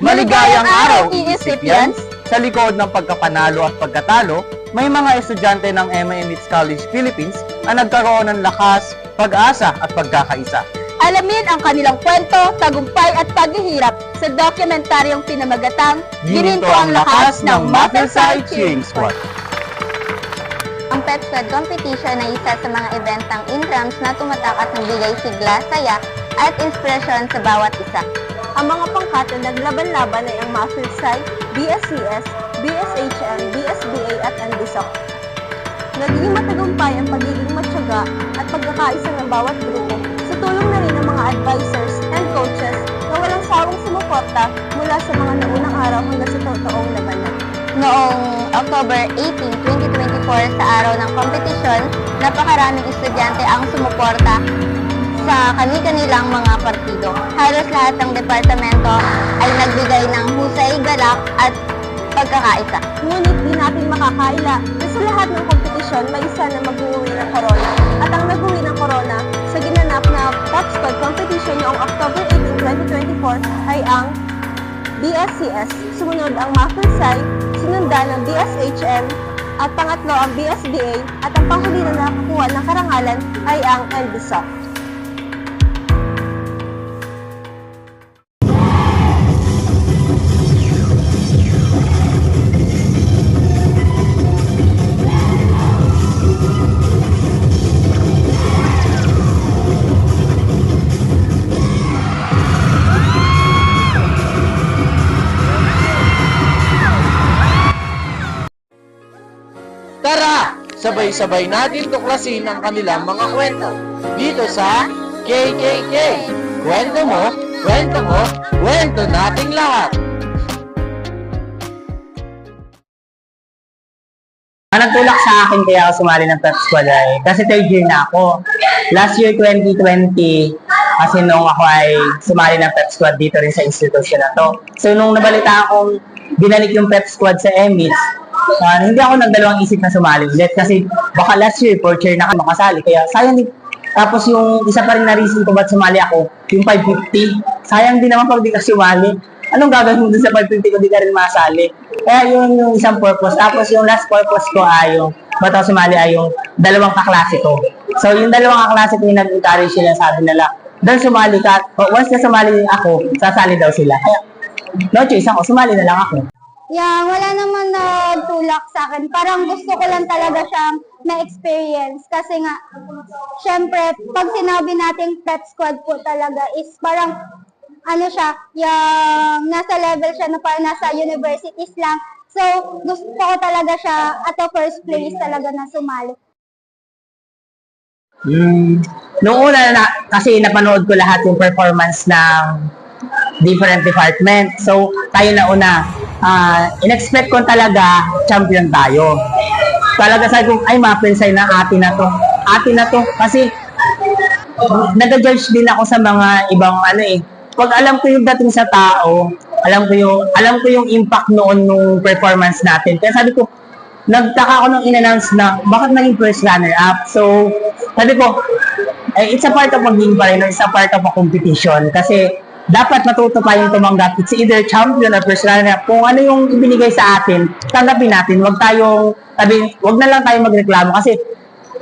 Magandang araw, e-recipients! Sa likod ng pagkapanalo at pagkatalo, may mga estudyante ng MMH College Philippines ang nagkaroon ng lakas, pag-asa at pagkakaisa. Alamin ang kanilang kwento, tagumpay at paghihirap sa dokumentaryong pinamagatang Ginito ang lakas ng Mapelside Cheering Squad. Ang Pet Squad Competition ay isa sa mga event ng intrams na tumatak at nagbigay sigla, saya at inspirasyon sa bawat isa. Ang mga pangkat na naglaban-laban ay ang Mapelside, BSCS, BSHM, BSBA at NBSOC. Nagiging matagumpay ang pagiging matyaga at pagkakaisa ng bawat grupo sa tulong na rin ng mga advisors and coaches na walang sawang sumuporta mula sa mga naunang araw hanggang sa totoong labanan. Noong October 18, 2024 sa araw ng kompetisyon, napakaraming estudyante ang sumuporta sa kani-kanilang mga partido. Halos lahat ng departamento ay nagbigay ng husay, galak at pagkakaisa. Ngunit di natin makakaila na sa lahat ng kompetisyon may isa na mag-uwi ng corona. At ang nag-uwi ng corona sa ginanap na Pop Squad competition noong October 18, 2024 ay ang BSCS, sumunod ang Mapelside, sinundan ng BSHM, at pangatlo ang BSBA, at ang panghuli na nakakuha ng karangalan ay ang NBSOC. Sabay-sabay natin tuklasin ang kanilang mga kwento. Dito sa KKK. Kwento mo, kwento mo, kwento nating lahat. Ang nagtulak sa akin kaya ako sumali ng Pep Squad ay kasi third year na ako. Last year 2020, kasi nung ako ay sumali ng Pep Squad dito rin sa institusyon na to. So nung nabalita akong binalik yung Pep Squad sa EMITS, ah, hindi ako nagdalawang isip na sumali ulit kasi baka last year, fourth year na ako makasali. Kaya sayang din. Tapos yung isa pa rin na reason ko ba't sumali ako, yung 550. Sayang din naman pag di ka sumali. Anong gagawin mo dun sa 550 kung di ka rin masali? Kaya yun yung isang purpose. Tapos yung last purpose ko ay yung ba't ako sumali ay yung dalawang kaklase ko. So yung dalawang kaklase ko yung nag-encourage sila, sabi nila, doon sumali ka. Once na sumali ako, sasali daw sila. Kaya, no choice ako, sumali na lang ako. Yang wala naman nagtulak sa akin. Parang gusto ko lang talaga siyang na-experience. Kasi nga, syempre, pag sinabi nating pet squad po talaga is parang, ano siya, yung nasa level siya na parang nasa universities lang. So, gusto ko talaga siya at the first place talaga na sumali. Hmm. Noong una na, kasi napanood ko lahat yung performance ng different department. So, tayo na una, ah, in-expect ko talaga champion tayo. Talaga sabi ko, ay mapensay na atin na to. Atin na to. Kasi, nag-judge din ako sa mga ibang ano eh. Pag alam ko yung dating sa tao, alam ko yung alam ko yung impact noon nung performance natin. Kaya sabi ko, nagtaka ako nung in-announce na bakit naging first runner up. So, sabi ko, eh, it's a part of maging pa rin, it's a part of a competition. Kasi, dapat matuto pa yung tumanggap. It's either champion or runner up. Kung ano yung ibinigay sa atin, tanggapin natin. Huwag tayong, sabi, huwag na lang tayo magreklamo. Kasi,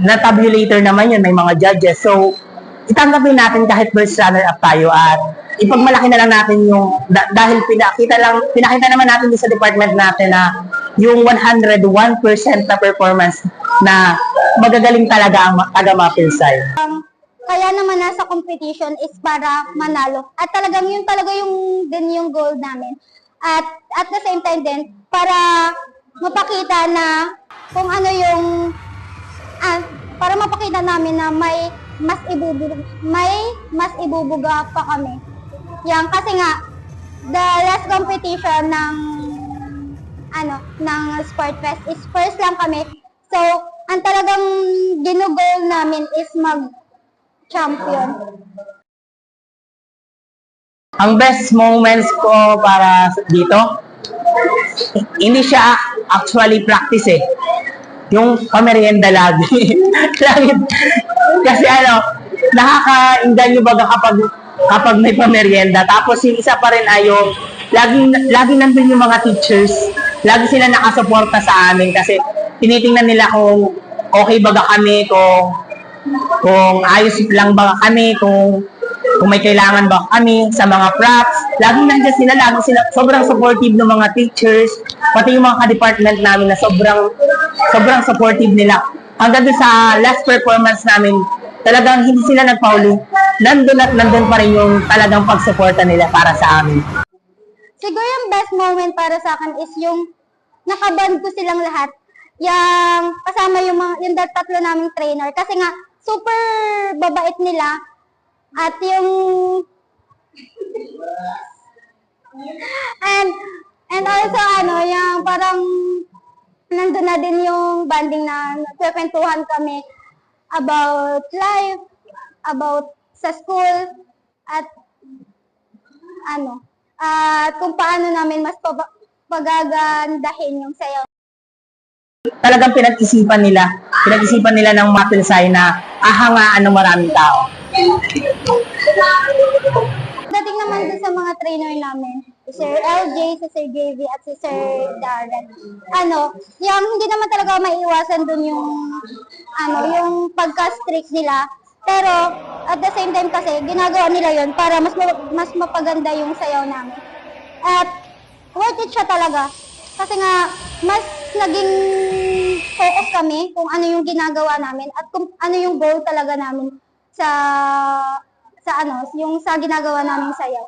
na-tabulator naman yun, may mga judges. So, itanggapin natin kahit first runner up tayo at ipagmalaki na lang natin yung da- dahil pinakita lang pinakita naman natin sa department natin na yung 101% na performance na magagaling talaga ang ma- taga Mapilsay. Kaya naman nasa competition is para manalo. At talagang yun talaga yung din yung goal namin. At at the same time din para mapakita na kung ano yung ah, para mapakita namin na may mas ibubuga may mas ibubuga pa kami. Yan kasi nga the last competition ng ano ng Sport Fest is first lang kami. So, ang talagang ginugol namin is mag champion. Ang best moments ko para dito, hindi siya actually practice eh. Yung pamerienda lagi. lagi. Kasi ano, nakaka-inganyo baga kapag kapag may pamerienda. Tapos yung isa pa rin ay yung laging, laging nandun yung mga teachers. Lagi sila nakasuporta sa amin kasi tinitingnan nila kung okay ba kami, kung kung ayos lang ba kami, kung kung may kailangan ba kami sa mga props. Laging nandiyan sila, lagi sila sobrang supportive ng mga teachers, pati yung mga ka-department namin na sobrang sobrang supportive nila. Hanggang doon sa last performance namin, talagang hindi sila nagpauli. Nandun at nandun pa rin yung talagang pagsuporta nila para sa amin. Siguro yung best moment para sa akin is yung nakaband ko silang lahat. Yung kasama yung mga yung tatlo naming trainer kasi nga super babait nila at yung and and also ano yung parang nandun na din yung banding na nagkwentuhan kami about life, about sa school at ano, at kung paano namin mas pagagandahin yung sayaw. Talagang pinag-isipan nila, pinag-isipan nila ng Mapilsay na ahangaan ng maraming tao. Dating naman dun sa mga trainer namin, si Sir LJ, si Sir JV, at si Sir Darren. Ano, yung hindi naman talaga maiiwasan dun yung, ano, yung pagka-strict nila. Pero, at the same time kasi, ginagawa nila yon para mas, ma- mas mapaganda yung sayaw namin. At, worth it siya talaga. Kasi nga, mas naging focus kami kung ano yung ginagawa namin at kung ano yung goal talaga namin sa sa ano, yung sa ginagawa naming sayaw.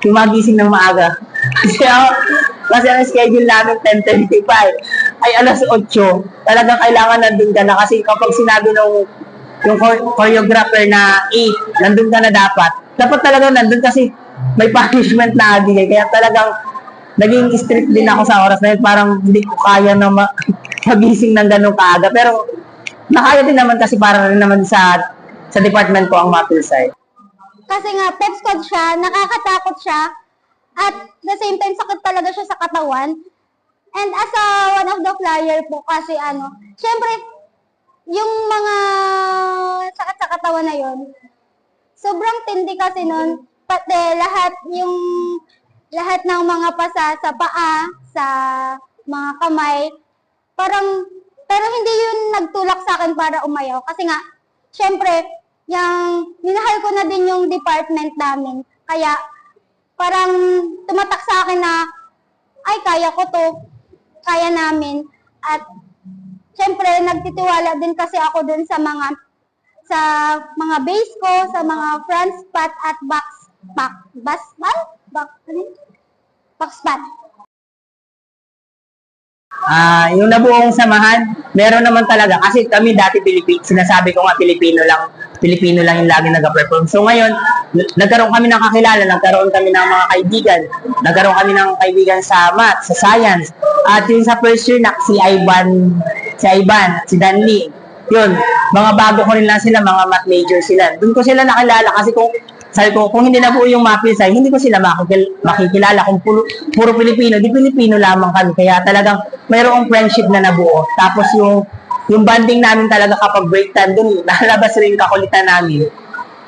yung magising ng maaga. Kasi, ako- kasi ang schedule namin 10.35 ay alas 8. Talagang kailangan nandun ka na kasi kapag sinabi nung yung chor- choreographer na 8, nandun ka na dapat. Dapat talaga nandun kasi may punishment na bigay. Kaya talagang naging strict din ako sa oras na yun. Parang hindi ko kaya na ma- magising ng ganun kaaga. Pero nakaya din naman kasi para rin naman sa sa department ko ang Mapilsay. Kasi nga, pep squad siya, nakakatakot siya, at the same time, sakit talaga siya sa katawan. And as a one of the flyer po, kasi ano, syempre, yung mga sakit sa katawan na yon sobrang tindi kasi nun, pati lahat yung lahat ng mga pasa sa paa, sa mga kamay, parang, pero hindi yun nagtulak sa akin para umayaw. Kasi nga, syempre, yung, minahal ko na din yung department namin. Kaya, parang tumatak sa akin na, ay, kaya ko to. Kaya namin. At, syempre, nagtitiwala din kasi ako dun sa mga, sa mga base ko, sa mga front spot at back, back, back, back, back spot. Ah, yung nabuong samahan, meron naman talaga kasi kami dati Pilipino, sinasabi ko nga Pilipino lang, Pilipino lang yung lagi nag-perform. So ngayon, nagkaroon kami ng kakilala, nagkaroon kami ng mga kaibigan, nagkaroon kami ng kaibigan sa math, sa science. At yung sa first year na si Ivan, si Ivan, si Danley, yun, mga bago ko rin lang sila, mga math major sila. Doon ko sila nakilala kasi kung sabi ko, kung hindi na po yung Mapilsay, hindi ko sila makikil- makikilala. Kung puro, puro Pilipino, di Pilipino lamang kami. Kaya talagang mayroong friendship na nabuo. Tapos yung yung banding namin talaga kapag break time, dun lalabas rin yung kakulitan namin.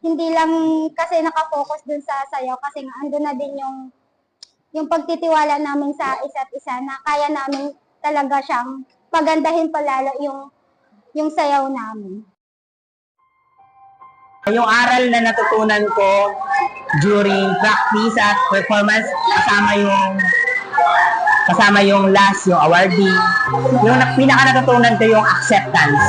hindi lang kasi nakafocus dun sa sayaw kasi nga andun na din yung yung pagtitiwala namin sa isa't isa na kaya namin talaga siyang pagandahin palalo yung yung sayaw namin. Yung aral na natutunan ko during practice at performance, kasama yung kasama yung last, yung awardee. Yung na- pinaka natutunan ko yung acceptance.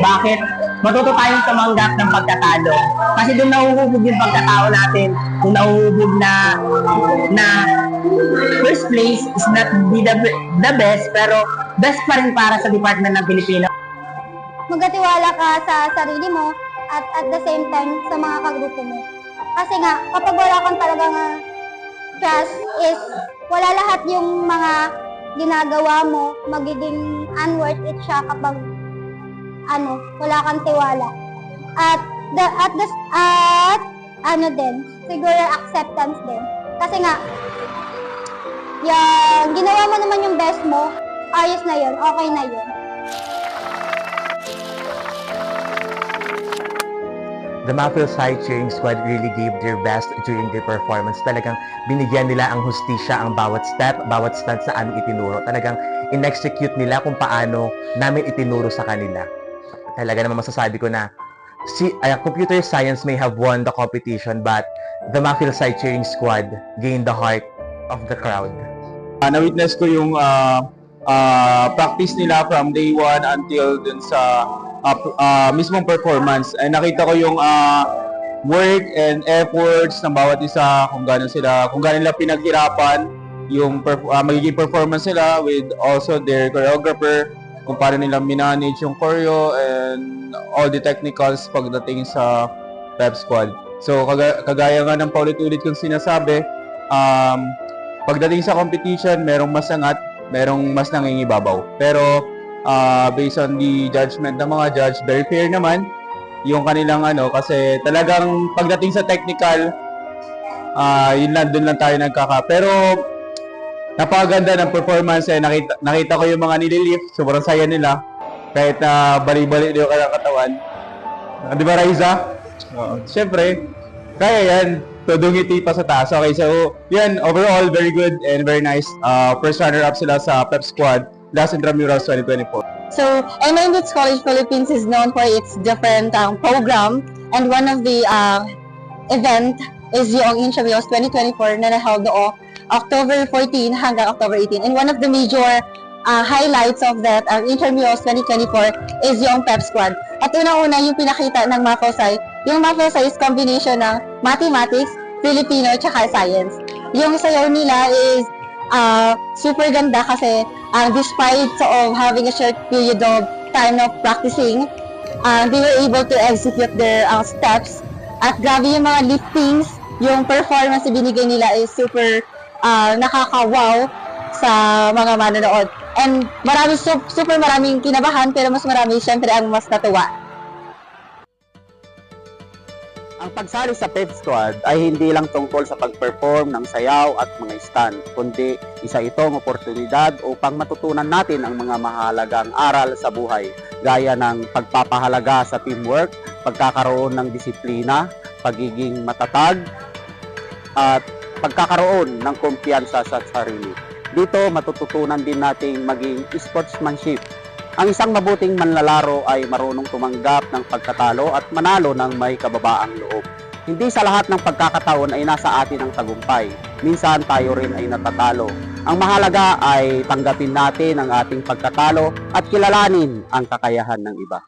Bakit? Matuto tayong tumanggap ng pagkatalo. Kasi doon nahuhubog yung pagkatao natin. Doon nahuhubog na na first place is not the, the best, pero best pa rin para sa Department ng Pilipino. Magatiwala ka sa sarili mo at at the same time sa mga kagrupo mo. Kasi nga, kapag wala kang talaga nga trust is wala lahat yung mga ginagawa mo, magiging unworth it siya kapag ano, wala kang tiwala. At the at the at ano din, siguro acceptance din. Kasi nga yung ginawa mo naman yung best mo, ayos na yun, okay na yun. The Mafia Side Cheering Squad really gave their best during their performance. Talagang binigyan nila ang hustisya ang bawat step, bawat stunt sa aming itinuro. Talagang in-execute nila kung paano namin itinuro sa kanila. Talaga naman masasabi ko na si uh, computer science may have won the competition but the Mafia Side Cheering Squad gained the heart of the crowd. uh, na-witness ko yung ah, ah, practice nila from day one until dun sa p- ah, mismong performance. Ay nakita ko yung ah, work and efforts ng bawat isa, kung gaano sila, kung gaano nila pinaghirapan yung perf- ah, magiging performance nila with also their choreographer, kung paano nila minanage yung choreo and all the technicals pagdating sa rep squad. So kaga- kagaya nga ng paulit-ulit kong sinasabi, um, pagdating sa competition, merong masangat, merong mas nangingibabaw. Pero ah, based on the judgment ng mga judge, very fair naman yung kanilang ano kasi talagang pagdating sa technical ah yun lang doon lang tayo nagkaka. Pero napakaganda ng performance eh nakita, nakita ko yung mga nililift, sobrang saya nila. Kahit na bali-bali yung kanilang katawan. Ah, Di ba, Raiza? Oo. Siyempre, kaya yan. Todo ngiti pa sa taas. Okay, so, yan, overall, very good and very nice. Uh, first runner-up sila sa Pep Squad, Las Intramurals 2024. So, MIMBITS College Philippines is known for its different um, program and one of the uh, event is yung Intramuros 2024 na na-held o October 14 hanggang October 18. And one of the major uh, highlights of that uh, Intramuros 2024 is yung PEP Squad. At unang-una yung pinakita ng Mafosai, yung Mafosai is combination ng mathematics, Filipino, tsaka science. Yung sayaw nila is uh, super ganda kasi uh, despite of having a short period of time of practicing, uh, they were able to execute their uh, steps. At grabe yung mga liftings, yung performance na binigay nila is super uh, nakaka-wow sa mga manonood. And marami, su- super maraming kinabahan, pero mas marami syempre ang mas natuwa. Ang pagsali sa Pep Squad ay hindi lang tungkol sa pag-perform ng sayaw at mga stand, kundi isa itong oportunidad upang matutunan natin ang mga mahalagang aral sa buhay, gaya ng pagpapahalaga sa teamwork, pagkakaroon ng disiplina, pagiging matatag, at pagkakaroon ng kumpiyansa sa sarili. Dito matututunan din nating maging sportsmanship ang isang mabuting manlalaro ay marunong tumanggap ng pagkatalo at manalo ng may kababaang loob. Hindi sa lahat ng pagkakataon ay nasa atin ang tagumpay. Minsan tayo rin ay natatalo. Ang mahalaga ay tanggapin natin ang ating pagkatalo at kilalanin ang kakayahan ng iba.